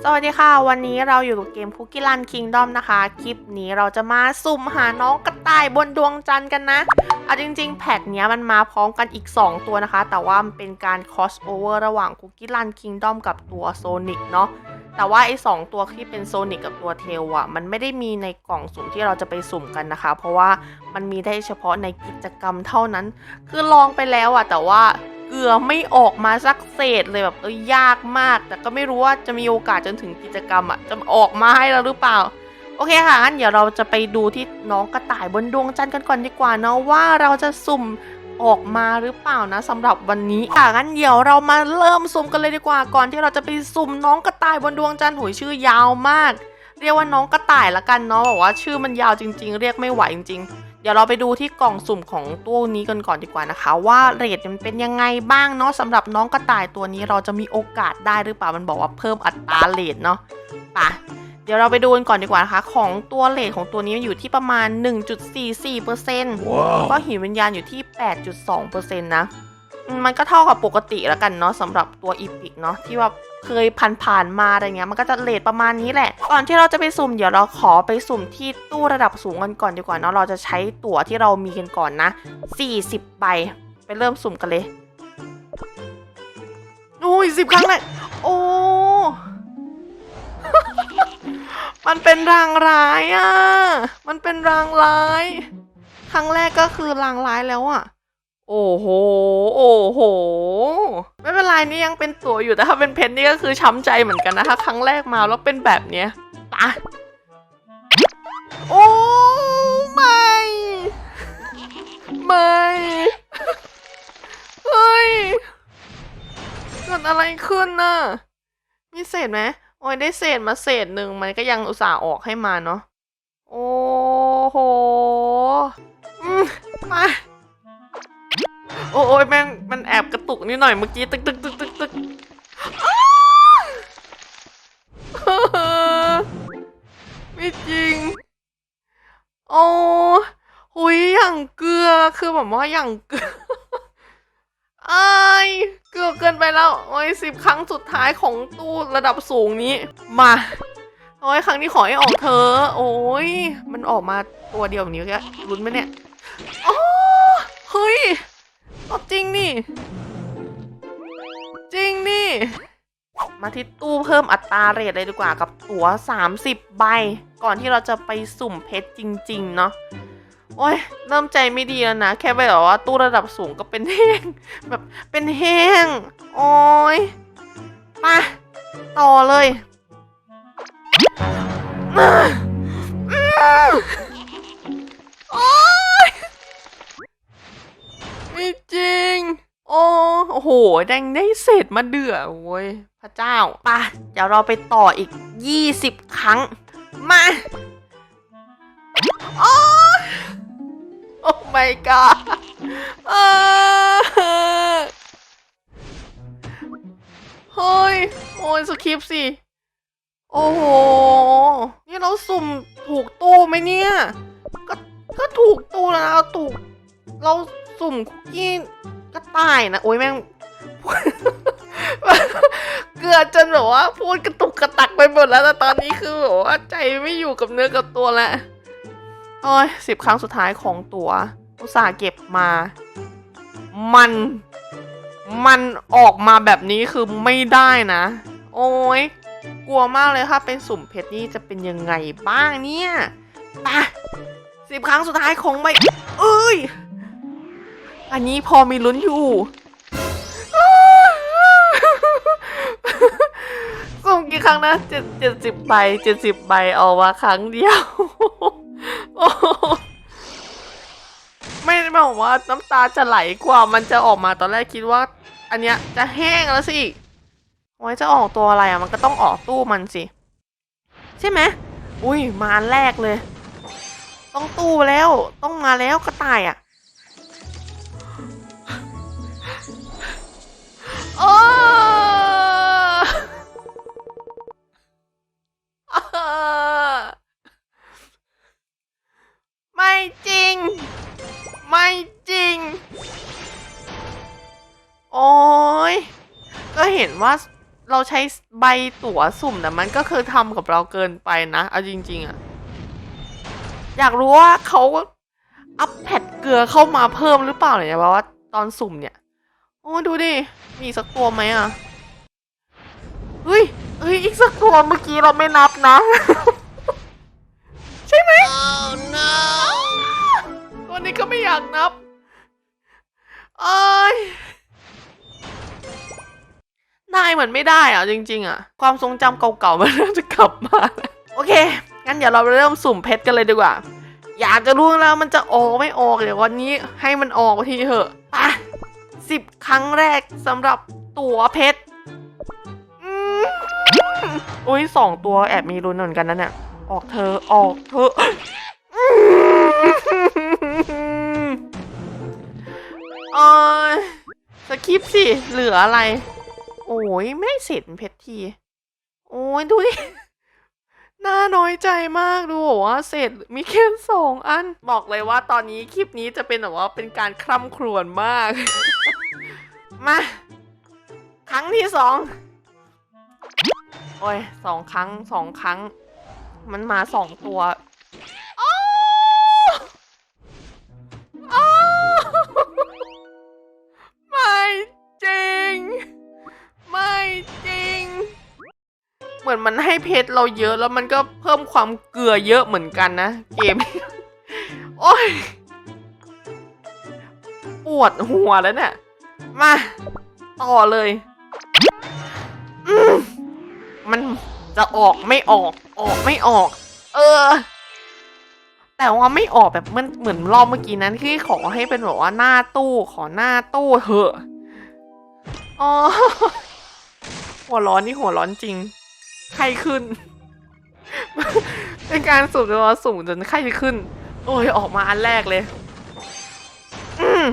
สวัสดีค่ะ วันนี้เราอยู่กับเกม Cookie Run Kingdom นะคะ คลิปนี้เราจะมาสุ่มหาน้องกระต่ายบนดวงจันทร์กันนะ เอาจริง ๆ แพทเนี้ยมันมาพร้อมกันอีก 2 ตัวนะคะ แต่ว่ามันเป็นการ cross over ระหว่าง Cookie Run Kingdom กับตัว Sonic เนาะแต่ว่าไอ้สองตัวที่เป็น Sonic กับตัวเทลอะมันไม่ได้มีในกล่องสุ่มที่เราจะไปสุ่มกันนะคะ เพราะว่ามันมีได้เฉพาะในกิจกรรมเท่านั้น คือลองไปแล้วอะแต่ว่า เกือไม่ออกมาสักเศษเลยแบบเออยากมาก แต่ก็ไม่รู้ว่าจะมีโอกาสจนถึงกิจกรรมอะจะออกมาให้เราหรือเปล่า โอเคค่ะงั้นเดี๋ยวเราจะไปดูที่น้องกระต่ายบนดวงจันทร์กันก่อนดีกว่าเนาะว่าเราจะสุ่มออกมาหรือเปล่านะสำหรับวันนี้ค่ะงั้นเดี๋ยวเรามาเริ่มสุ่มกันเลยดีกว่าก่อนที่เราจะไปสุ่มน้องกระต่ายบนดวงจันทร์หุยชื่อยาวมาก เรียกว่าน้องกระต่ายละกันเนาะบอกว่าชื่อมันยาวจริง ๆ เรียกไม่ไหวจริงๆ เดี๋ยวเราไปดูที่กล่องสุ่มของตัวนี้กันก่อนดีกว่านะคะ ว่าเรทมันเป็นยังไงบ้างเนาะสำหรับน้องกระต่ายตัวนี้เราจะมีโอกาสได้หรือเปล่ามันบอกว่าเพิ่มอัตราเรทเนาะไปะเดี๋ยวเราไปดูกันก่อนดีกว่านะคะ ของตัวเรทของตัวนี้มันอยู่ที่ประมาณ 1.44%แล้วก็หินวิญญาณอยู่ที่ 8.2%นะอืมมันก็เท่ากับปกติแล้วกันเนาะสำหรับตัวอีพิกเนาะที่ว่า เคยผ่านๆมาอะไรเงี้ยมันก็จะเลทประมาณนี้แหละ ก่อนที่เราจะไปสุ่มเดี๋ยวเราขอไปสุ่มที่ตู้ระดับสูงกันก่อนดีกว่าเนาะเราจะใช้ตั๋วที่เรามีกันก่อนนะ 40ใบไปเริ่มสุ่มกันเลยโอ้ยสิบครั้งเลยโอ้มันเป็นรางร้ายอะ มันเป็นรางร้าย ครั้งแรกก็คือรางร้ายแล้วอะ โอ้โห โอ้โห ไม่เป็นไรนี่ยังเป็นตัวอยู่แต่ถ้าเป็นเพชรนี่ก็คือช้ำใจเหมือนกันนะถ้าครั้งแรกมาแล้วเป็นแบบเนี้ยปะโอ้ไม่ ไม่ เฮ้ย เกิดอะไรขึ้นน่ะ มีเศษไหมโอ้ยได้เศษมาเศษหนึ่งมันก็ยังอุตส่าห์ออกให้มาเนาะ โอ้โห อืมมา โอ้ยแม่งมันแอบกระตุกนิดหน่อยเมื่อกี้ตึกตึกตึกตึกตึกไม่จริง โอ้หุยอย่างเกลือคือแบบว่าอย่างเกลือไอ้ายเกลือเกินไปแล้ว โอ้ยสิบครั้งสุดท้ายของตู้ระดับสูงนี้ มาโอ้ยครั้งนี้ขอให้ออกเธอ โอ้ยมันออกมาตัวเดียวแบบนี้แกลุ้นไหมเนี่ยโอ้เฮ้ย จริงนี่ จริงนี่ มาที่ตู้เพิ่มอัตราเรทเลยดีกว่ากับตั๋ว 30 ใบ ก่อนที่เราจะไปสุ่มเพชรจริง ๆ เนาะโอ้ยเริ่มใจไม่ดีแล้วนะ แค่ไปแบบว่าตู้ระดับสูงก็เป็นแห้ง แบบเป็นแห้ง โอ้ยมาต่อเลย โหแดงได้เศษมาเดือโว้ยพระเจ้าปะเดี๋ยวเราไปต่ออีก 20 ครั้ง มาโอ้โอ้ my god เฮ้ย โอ้ยสคริปต์สิ โอ้โห นี่เราสุ่มถูกตู้ไหมเนี่ย ก็ก็ถูกตู้แล้วนะเราถูก เราสุ่มคุกกี้กระต่ายนะ โอ้ยแม่ง เกือบจนแบบว่าพูดกระตุกกระตักไปหมดแล้วแต่ตอนนี้คือแบบว่าใจไม่อยู่กับเนื้อกับตัวแล้วโอ้ยสิบครั้งสุดท้ายของตัว อุตส่าห์เก็บมา มัน มันออกมาแบบนี้คือไม่ได้นะ โอ้ยกลัวมากเลยถ้าเป็นสุ่มเพชรนี่จะเป็นยังไงบ้างเนี่ยไปสิบครั้งสุดท้ายของไม่เอ้ย อันนี้พอมีลุ้นอยู่ กี่ครั้งนะเจ็ดเจ็ดสิบใบเจ็ดสิบใบเอามาครั้งเดียวโอ้ไม่ได้บอกว่าน้ำตาจะไหลกว่ามันจะออกมาตอนแรกคิดว่า อันเนี้ยจะแห้งแล้วสิไว้จะออกตัวอะไรอะมันก็ต้องออกตู้มันสิ ใช่ไหมอุ้ยมาแรกเลย ต้องตู้แล้วต้องมาแล้วกระต่ายอะ ว่าเราใช้ใบตั๋วสุ่มแต่มันก็คือทำกับเราเกินไปนะเอาจริง ๆอะอยากรู้ว่าเขาอัพแพดเกลือเข้ามาเพิ่มหรือเปล่าเนี่ยเพราะว่าตอนสุ่มเนี่ย โอ้ดูดิ มีสักตัวไหมอะเฮ้ยเฮ้ยอีกสักตัวเมื่อกี้เราไม่นับนะ ใช่ไหม oh, no. ตัวนี้ก็ไม่อยากนับเอ้ย ได้เหมือนไม่ได้อะจริง ๆ อะ ความทรงจำเก่าๆมันเริ่มจะกลับมา โอเค งั้นเดี๋ยวเราไปเริ่มสุ่มเพชรกันเลยดีกว่า อยากจะรู้แล้วมันจะออกไม่ออกเดี๋ยววันนี้ให้มันออกทีเถอะไปสิบครั้งแรกสำหรับตั๋วเพชรอืมอุ้ยสองตัวแอบมีลุ้นเหมือนกันนะเนี่ยออกเธอะออกเธอะอืมเอ้ยสคริปต์สิเหลืออะไรโอ้ ยไม่ได้เสร็จเพชรที โอ้ยดูดิ น่าน้อยใจมากดูบอกว่าเสร็จมีแค่สองอัน บอกเลยว่าตอนนี้คลิปนี้จะเป็นแบบว่าเป็นการคร่ำครวญมาก มา ครั้งที่สอง โอ้ยสองครั้งสองครั้ง มันมาสองตัว มือนมันให้เพชรเราเยอะแล้วมันก็เพิ่มความเกลือเยอะเหมือนกันนะ เกม โอ้ยปวดหัวแล้วเนี่ยมา ต่อเลยมมันจะออกไม่ออก ออกไม่ออก เออ แต่ว่าไม่ออกแบบมันเหมือนรอบเมื่อกี้นั้นที่ขอให้เป็นแบบว่าหน้าตู้ขอหน้าตู้เถอะอ๋อหัวร้อนนี่หัวร้อนจริง ไข้ขึ้น เป็นการสุ่มจนว่าสุ่มจนไข้ขึ้น โอ้ยออกมาอันแรกเลย อืม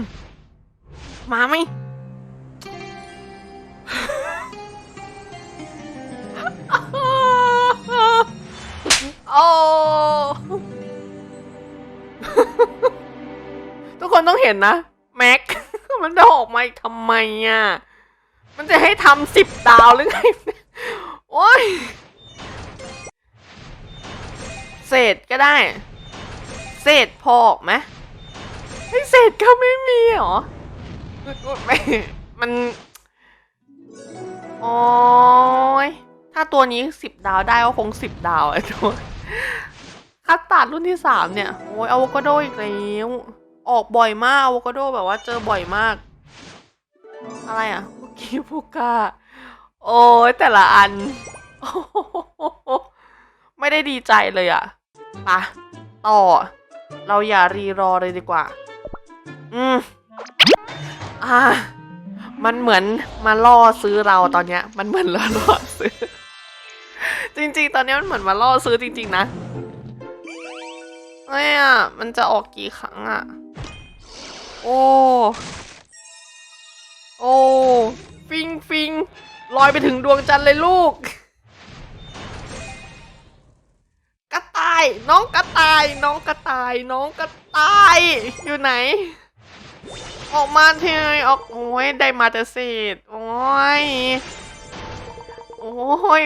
มาไหมโอ้ทุกคนต้องเห็นนะ แม็ก มันจะออกมาอีกทำไมอะ มันจะให้ทำสิบดาวหรือไง อ้ย เศษก็ได้ เศษพอออกไหมไม่เศษก็ไม่มีเหรอไม่มัน โอ้ย ถ้าตัวนี้สิบดาวได้ก็คงสิบดาวไอ้ตัวคัตตาร์ดรุ่นที่สามเนี่ย โอ้ยอะโวคาโดอีกแล้วออกบ่อยมากอะโวคาโดแบบว่าเจอบ่อยมาก อะไรอะคุกกี้พูก้า โอ้ยแต่ละอัน ไม่ได้ดีใจเลยอะปะต่อ เราอย่ารีรอเลยดีกว่า อืมอ่ามันเหมือนมาล่อซื้อเราตอนเนี้ย มันเหมือนล่อล่อซื้อ จริง ๆ ตอนเนี้ยมันเหมือนมาล่อซื้อจริง ๆ นะเอ้ยอะมันจะออกกี่ครั้งอะ โอ้ โอ้ ฟิงฟิง ลอยไปถึงดวงจันทร์เลยลูก กระต่าย น้องกระต่าย น้องกระต่าย น้องกระต่าย อยู่ไหน ออกมาเถอะออกโอ้ยได้มาแต่เศษโอ้ยโอ้ย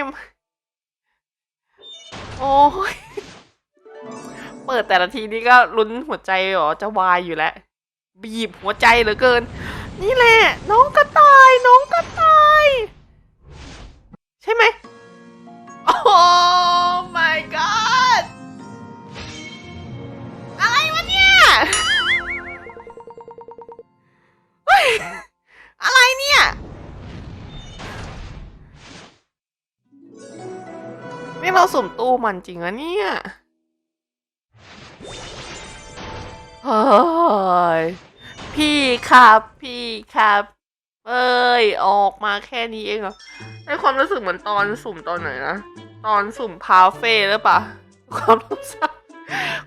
โอ้ยเปิดแต่ละทีนี่ก็ลุ้นหัวใจหรอจะวายอยู่แล้วบีบหัวใจเหลือเกิน นี่แหละ น้องกระต่าย น้องกระต่าย ใช่ไหมโอ้ my god อะไรวะเนี่ยเฮ้ยอะไรเนี่ยนี่เราสุ่มตู้มันจริงอะเนี่ยเฮ้ยพี่ครับ พี่ครับ เอ้ย ออกมาแค่นี้เองเหรอในความรู้สึกเหมือนตอนสุ่มตอนไหนนะ ตอนสุ่มพาเฟ่หรือเปล่าความรู้สึก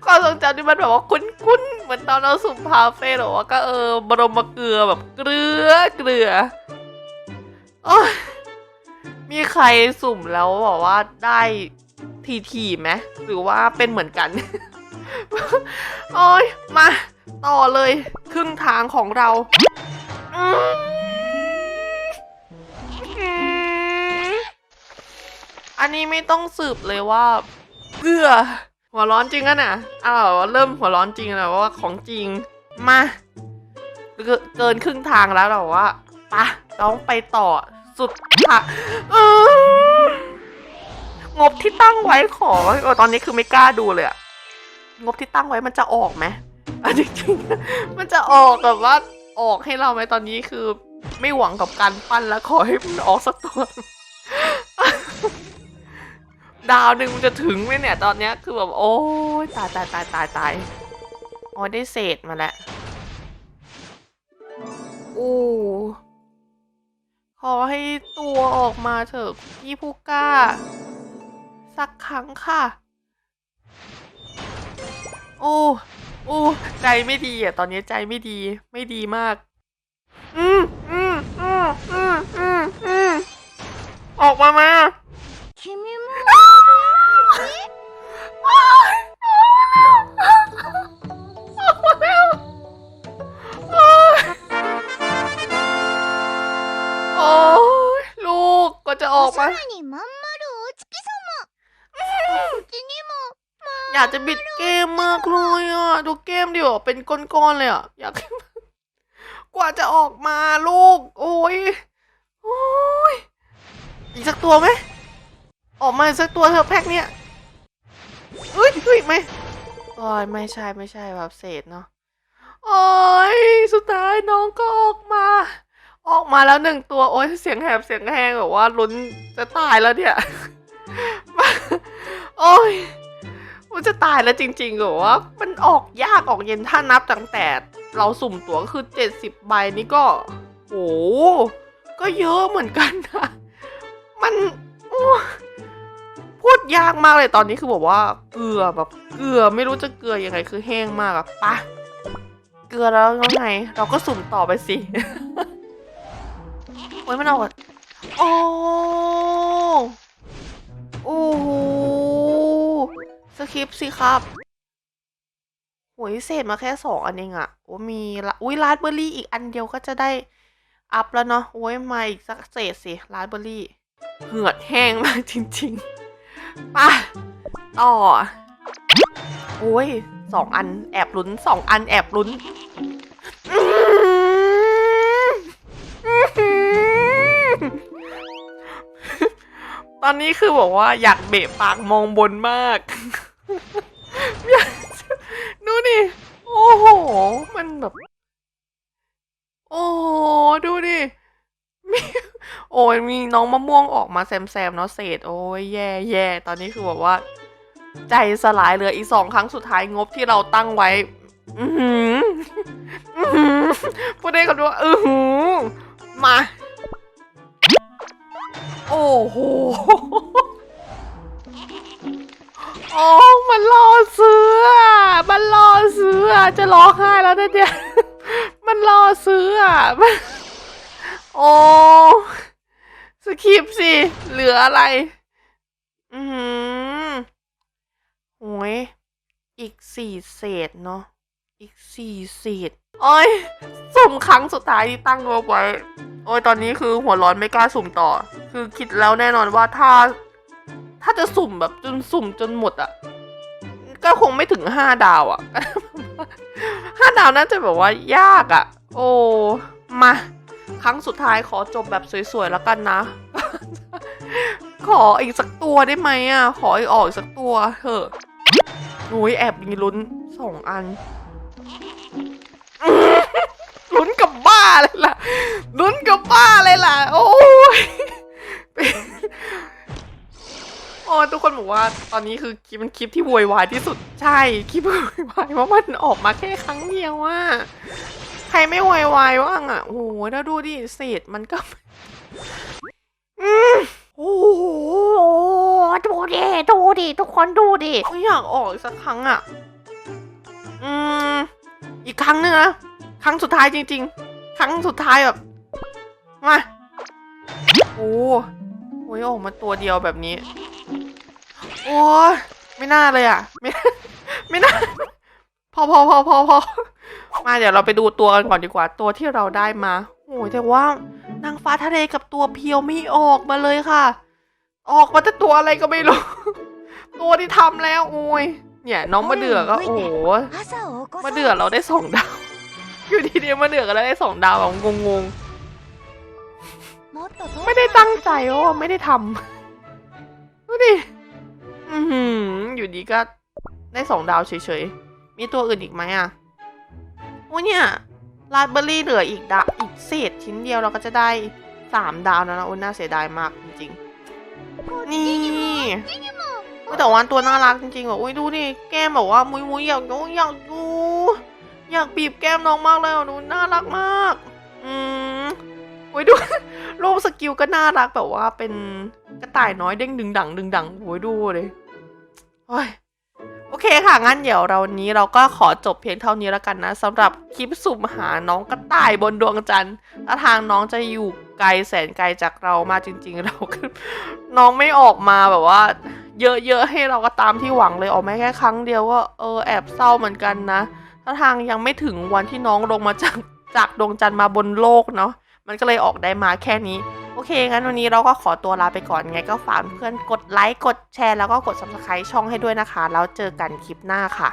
ความทรงจำที่มันแบบว่าคุ้นๆเหมือนตอนเราสุ่มพาเฟ่หรอว่าก็เออบรมเกลือแบบเกลือเกลือโอ้ยมีใครสุ่มแล้วบอกว่าได้ทีทีๆไหมหรือว่าเป็นเหมือนกัน โอ้ยมา ต่อเลย ครึ่งทางของเรา อืมอืม อันนี้ไม่ต้องสืบเลยว่าเกลือหัวร้อนจริงอะน่ะอ้าวเริ่มหัวร้อนจริงแล้วว่าของจริงมาเกินครึ่งทางแล้วเราว่าปะต้องไปต่อสุดค่ะงบที่ตั้งไว้ขออตอนนี้คือไม่กล้าดูเลยอะงบที่ตั้งไว้มันจะออกไหมอันจริงๆมันจะออกแบบว่าออกให้เราไหมตอนนี้คือ ไม่หวังกับการปั้นแล้วขอให้มันออกสักตัว ดาวหนึ่งมันจะถึงไหมเนี่ยตอนเนี้ยคือแบบโอ้ยตายตายตายตายตายโอ๋อได้เศษมาแล้วโอ้ขอให้ตัวออกมาเถอะพี่ผู้กล้า สักครั้งค่ะ โอ้โอ้ใจไม่ดีอะ ตอนนี้ใจไม่ดีไม่ดีมาก อืมอืมอืมอืมอืมอืมออกมามา君も ก็จะออกมา さらにまんまるお月様うちにも อยากจะบิดเกมมากเลยอ่ะ ดูเกมดิวเป็นก้อนๆเลยอ่ะ อยากให้มันกว่าจะออกมาลูก โอ้ยโอ้ยอีกสักตัวไหม ออกมาอีกสักตัวเถอะแพ็คเนี้ยเฮ้ยเฮ้ยไม่โอ้ยไม่ใช่ไม่ใช่แบบเศษเนาะโอ้ยสุดท้ายน้องก็ออกมา ออกมาแล้วหนึ่งตัว โอ้ยเสียงแหบเสียงแห้งแบบว่าลุ้นจะตายแล้วเนี่ย โอ้ยมันจะตายแล้วจริงๆเหรอวะมันออกยากออกเย็นถ้านับตั้งแต่เราสุ่มตัวก็คือเจ็ดสิบใบนี่ก็ โอ้ก็เยอะเหมือนกันนะมันพูดยากมากเลยตอนนี้คือบอกว่าเกลือแบบเกลือไม่รู้จะเกลือยังไงคือแห้งมากอะปะเกลือแล้วยังไง เราก็สุ่มต่อไปสิ โอ้ยมันออกอะโอ้โอ้โหสคริปต์สิครับโหยเศษมาแค่สองอันเองอะโอ้มีละอุ้ยราสเบอร์รี่อีกอันเดียวก็จะได้อัพแล้วเนาะโอ้ยมาอีกสักเศษสิราสเบอร์รี่เหือดแห้งมากจริงๆป่ะต่อโอ้ยสองอันแอบลุ้นสองอันแอบลุ้นอื้อหือ ตอนนี้คือบอกว่าอยากเบะปากมองบนมาก ดูนี่ โอ้โห มันแบบ โอ้โห ดูดิมีโอ้ยมีน้องมะม่วงออกมาแซมๆเนาะเศษ โอ้ยแย่แย่ตอนนี้คือแบบว่า ใจสลายเหลืออีกสองครั้งสุดท้ายงบที่เราตั้งไว้ อือหืออือหือพูดได้กันว่าอือหือมา โอ้โหโอ้มันรอเสือ มันรอเสือ จะร้องไห้แล้วนะเนี่ยมันรอเสือมันโอ้สคริปสิ เหลืออะไร อือหือโอ้ยอีกสี่เศษเนาะ อีกสี่เศษโอ้ย สุ่มครั้งสุดท้ายที่ตั้งงบไว้ โอ้ยตอนนี้คือหัวร้อนไม่กล้าสุ่มต่อ คือคิดแล้วแน่นอนว่าถ้า ถ้าจะสุ่มแบบจนสุ่มจนหมดอะ่ะ ก็คงไม่ถึงห้าดาวอะ่ะห้าดาวน่าจะแบบว่ายากอะ่ะ โอ้มาครั้งสุดท้ายขอจบแบบสวยๆแล้วกันนะ ขออีกสักตัวได้ไหมอะ ขออีกออกอีกสักตัวเถอะโอ้ยแอบมีลุ้นสองอัน ลุ้นกับบ้าเลยล่ะลุ้นกับบ้าเลยล่ะ โอ้ยโอ้ยทุกคนบอกว่าตอนนี้คือคลิปมันคลิปที่โวยวายที่สุดใช่คลิปโวยวายว่ามันออกมาแค่ครั้งเดียวว่าใครไม่โวยวายว่างอะโอ้โหแล้วดูดิเศษมันก็อืมโอ้โหดูดิดูดิทุกคนดูดิอยากออกอีกสักครั้งอะอืม อีกครั้งหนึงนะ ครั้งสุดท้ายจริง ๆ ครั้งสุดท้ายแบบ มา โอ้โอ้ยออกมาตัวเดียวแบบนี้ โอ้ยไม่น่าเลยอะ ไม่ ไม่น่า พอพอพอพอพอมาเดี๋ยวเราไปดูตัวกันก่อนดีกว่า ตัวที่เราได้มา โอ้ยแต่ว่านางฟ้าทะเลกับตัวเพียวไม่ออกมาเลยค่ะ ออกมาแต่ตัวอะไรก็ไม่รู้ ตัวที่ทำแล้ว โอ้ย เนี่ยน้องมาเดือก็โอ้โหมาเดือเราได้สองดาว อยู่ดีๆมาเดือกแล้วได้สองดาวแบบงงๆไม่ได้ตั้งใจว่าไม่ได้ทำดูดิอยู่ดีก็ได้สองดาวเฉยๆ มีตัวอื่นอีกไหมอะโอ้เนี่ยลาดเบอร์รี่เหลืออีกดาอีกเศษชิ้นเดียวเราก็จะได้สามดาวนะนะโอ้น่าเสียดายมากจริงๆ นี่ แต่ว่าตัวน่ารักจริงๆอะอุ้ยดูดิแก้มแบบว่ามุยมุยอยากดูอยากดูอยากบีบแก้มน้องมากเลยดูน่ารักมาก อืมอุ้ยดูรูปสกิลก็น่ารักแบบว่าเป็นกระต่ายน้อยเด้งดึงดังดึงดังโอ้ยดูเลยโอ้ยโอเคค่ะ งั้นเดี๋ยวเรานี้เราก็ขอจบเพียงเท่านี้แล้วกันนะสำหรับคลิปสุ่มหาน้องกระต่ายบนดวงจันทร์ถ้าทางน้องจะอยู่ไกลแสนไกลจากเรามาจริง ๆ เราก็น้องไม่ออกมาแบบว่า เยอะๆให้เราก็ตามที่หวังเลยออกมาแค่ครั้งเดียวก็เออแอบเศร้าเหมือนกันนะถ้าทางยังไม่ถึงวันที่น้องลงมาจากจากดวงจันทร์มาบนโลกเนาะมันก็เลยออกได้มาแค่นี้โอเค งั้นวันนี้เราก็ขอตัวลาไปก่อนไงก็ฝากเพื่อนกดไลค์กดแชร์แล้วก็กด subscribe ช่องให้ด้วยนะคะ แล้วเจอกันคลิปหน้าค่ะ